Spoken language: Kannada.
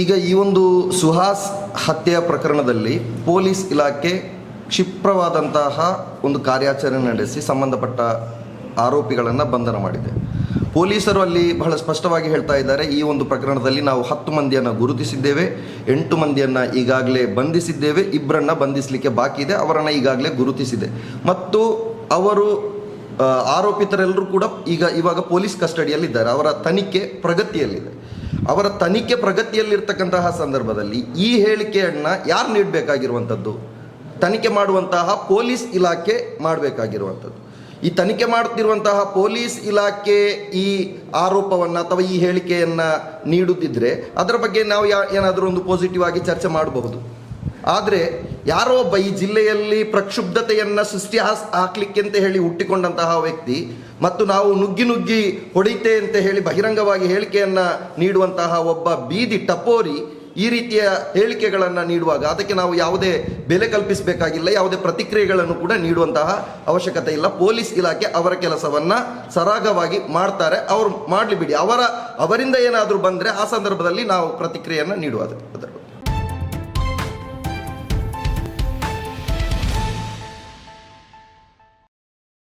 ಈಗ ಈ ಒಂದು ಸುಹಾಸ್ ಹತ್ಯೆಯ ಪ್ರಕರಣದಲ್ಲಿ ಪೊಲೀಸ್ ಇಲಾಖೆ ಕ್ಷಿಪ್ರವಾದಂತಹ ಒಂದು ಕಾರ್ಯಾಚರಣೆ ನಡೆಸಿ ಸಂಬಂಧಪಟ್ಟ ಆರೋಪಿಗಳನ್ನು ಬಂಧನ ಮಾಡಿದೆ. ಪೊಲೀಸರು ಅಲ್ಲಿ ಬಹಳ ಸ್ಪಷ್ಟವಾಗಿ ಹೇಳ್ತಾ ಇದ್ದಾರೆ, ಈ ಒಂದು ಪ್ರಕರಣದಲ್ಲಿ ನಾವು ಹತ್ತು ಮಂದಿಯನ್ನು ಗುರುತಿಸಿದ್ದೇವೆ, ಎಂಟು ಮಂದಿಯನ್ನು ಈಗಾಗಲೇ ಬಂಧಿಸಿದ್ದೇವೆ ಇಬ್ಬರನ್ನು ಬಂಧಿಸಲಿಕ್ಕೆ ಬಾಕಿ ಇದೆ, ಅವರನ್ನು ಈಗಾಗಲೇ ಗುರುತಿಸಿದೆ. ಮತ್ತು ಅವರು ಆರೋಪಿತರೆಲ್ಲರೂ ಕೂಡ ಈಗ ಇವಾಗ ಪೊಲೀಸ್ ಕಸ್ಟಡಿಯಲ್ಲಿದ್ದಾರೆ, ಅವರ ತನಿಖೆ ಪ್ರಗತಿಯಲ್ಲಿದೆ. ಅವರ ತನಿಖೆ ಪ್ರಗತಿಯಲ್ಲಿರ್ತಕ್ಕಂತಹ ಸಂದರ್ಭದಲ್ಲಿ ಈ ಹೇಳಿಕೆಯನ್ನು ಯಾರು ನೀಡಬೇಕಾಗಿರುವಂಥದ್ದು? ತನಿಖೆ ಮಾಡುವಂತಹ ಪೊಲೀಸ್ ಇಲಾಖೆ ಮಾಡಬೇಕಾಗಿರುವಂಥದ್ದು. ಈ ತನಿಖೆ ಮಾಡುತ್ತಿರುವಂತಹ ಪೊಲೀಸ್ ಇಲಾಖೆ ಈ ಆರೋಪವನ್ನು ಅಥವಾ ಈ ಹೇಳಿಕೆಯನ್ನು ನೀಡುತ್ತಿದ್ದರೆ ಅದರ ಬಗ್ಗೆ ನಾವು ಯಾ ಏನಾದರೂ ಒಂದು ಪಾಸಿಟಿವ್ ಆಗಿ ಚರ್ಚೆ ಮಾಡಬಹುದು. ಆದರೆ ಯಾರೋ ಒಬ್ಬ ಈ ಜಿಲ್ಲೆಯಲ್ಲಿ ಪ್ರಕ್ಷುಬ್ಧತೆಯನ್ನು ಸೃಷ್ಟಿ ಹಾಸ್ ಹಾಕ್ಲಿಕ್ಕೆ ಅಂತ ಹೇಳಿ ಹುಟ್ಟಿಕೊಂಡಂತಹ ವ್ಯಕ್ತಿ ಮತ್ತು ನಾವು ನುಗ್ಗಿ ನುಗ್ಗಿ ಹೊಡಿತೆ ಅಂತ ಹೇಳಿ ಬಹಿರಂಗವಾಗಿ ಹೇಳಿಕೆಯನ್ನು ನೀಡುವಂತಹ ಒಬ್ಬ ಬೀದಿ ಟಪೋರಿ ಈ ರೀತಿಯ ಹೇಳಿಕೆಗಳನ್ನು ನೀಡುವಾಗ ಅದಕ್ಕೆ ನಾವು ಯಾವುದೇ ಬೆಲೆ ಕಲ್ಪಿಸಬೇಕಾಗಿಲ್ಲ, ಯಾವುದೇ ಪ್ರತಿಕ್ರಿಯೆಗಳನ್ನು ಕೂಡ ನೀಡುವಂತಹ ಅವಶ್ಯಕತೆ ಇಲ್ಲ. ಪೊಲೀಸ್ ಇಲಾಖೆ ಅವರ ಕೆಲಸವನ್ನು ಸರಾಗವಾಗಿ ಮಾಡ್ತಾರೆ. ಅವರು ಮಾಡಲಿ ಬಿಡಿ. ಅವರ, ಅವರಿಂದ ಏನಾದರೂ ಬಂದರೆ ಆ ಸಂದರ್ಭದಲ್ಲಿ ನಾವು ಪ್ರತಿಕ್ರಿಯೆಯನ್ನು ನೀಡುವುದು